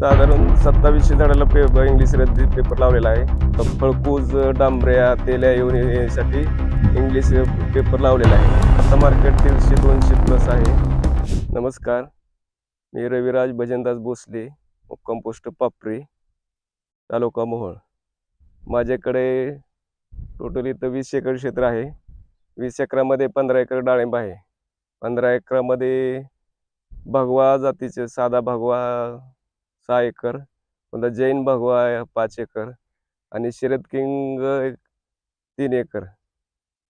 साधारण सत्तावीसशे झाडाला पे इंग्लिश रद्दी पेपर लावलेला आहे. फळकूज डांबऱ्या तेल्या येऊन येण्यासाठी इंग्लिश पेपर लावलेला आहे. आता मार्केट तीनशे दोनशे प्लस आहे. नमस्कार. मी रविराज भजनदास भोसले मुक्काम पोस्ट पापरी तालुका मोहोळ. माझ्याकडे टोटल इथं वीस एकर क्षेत्र आहे. वीस एकरामध्ये पंधरा एकर डाळिंब आहे. पंधरा एकरामध्ये भगवा जातीचे साधा भगवा सहा एकर पुन्हा जैन भगवा पाच एकर आणि शरद किंग एक तीन एकर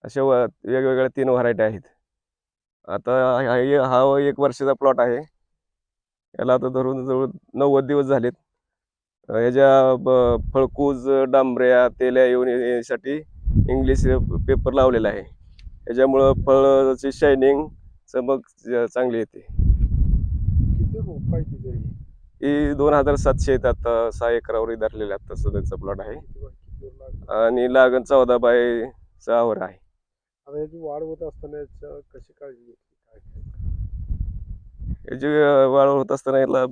अशा व वेगवेगळ्या तीन व्हरायटी आहेत. आता हा हा- एक वर्षाचा प्लॉट आहे. याला आता धरून जवळ नव्वद दिवस झालेत. अ, याच्या ब फळकूज डांबऱ्या तेल्या येऊन येण्यासाठी इंग्लिश पेपर लावलेला आहे. याच्यामुळं फळाची शायनिंग चमक च- चांगली येते. किती रोप पाहिजे ही दोन हजार सातशे आता सहा एकरावर धरलेले आता सध्याचा प्लॉट आहे? आणि लागण चौदा बाय सहावर आहे. आता याची वाढ होत असताना याच्या कशी काळजी घेतली? काय याची वाढ होत असताना याला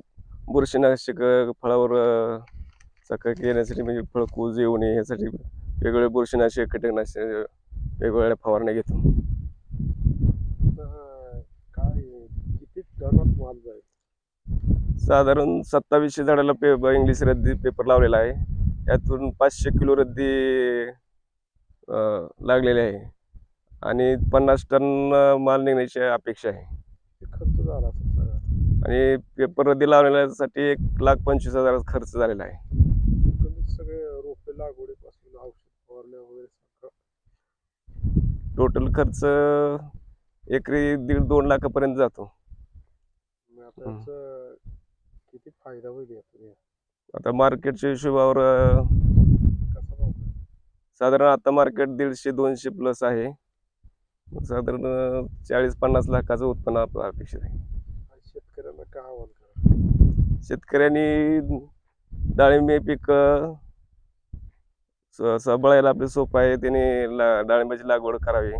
बुरशीनाशक फळावर चकाकी येण्यासाठी म्हणजे फळ कूज येऊ नये यासाठी वेगवेगळे बुरशीनाशक कीटकनाशक वेगवेगळ्या फवारण्या घेतो. काय किती टनात माल जाईल? साधारण सत्तावीसशे झाडाला पे इंग्लिश रद्दी पेपर लावलेला आहे. यातून पाचशे किलो रद्दी लागलेली आहे. आणि पन्नास टन माल निघण्याची अपेक्षा आहे. खर्च झाला आणि पेपर रद्दी लावण्यासाठी एक लाख पंचवीस हजार खर्च झालेला आहे. सगळे रोपे लागवडीपासून औषध फवारण्या वगैरे सगळं टोटल खर्च एकरी दीड दोन लाखापर्यंत जातो. किती फायदा होईल यातून या? आता मार्केटच्या हिशोबावर अ, कसा भाव आहे? साधारण आता मार्केट दीडशे दोनशे प्लस आहे. साधारण चाळीस पन्नास लाखाचं उत्पन्न आपलं अपेक्षित आहे. आणि शेतकऱ्यांना काय आव्हान करा? शेतकऱ्यांनी डाळिंबी पीक अ, स- सांभाळायला आपले सोपं आहे. त्याने ला डाळिंबाची लागवड करावी.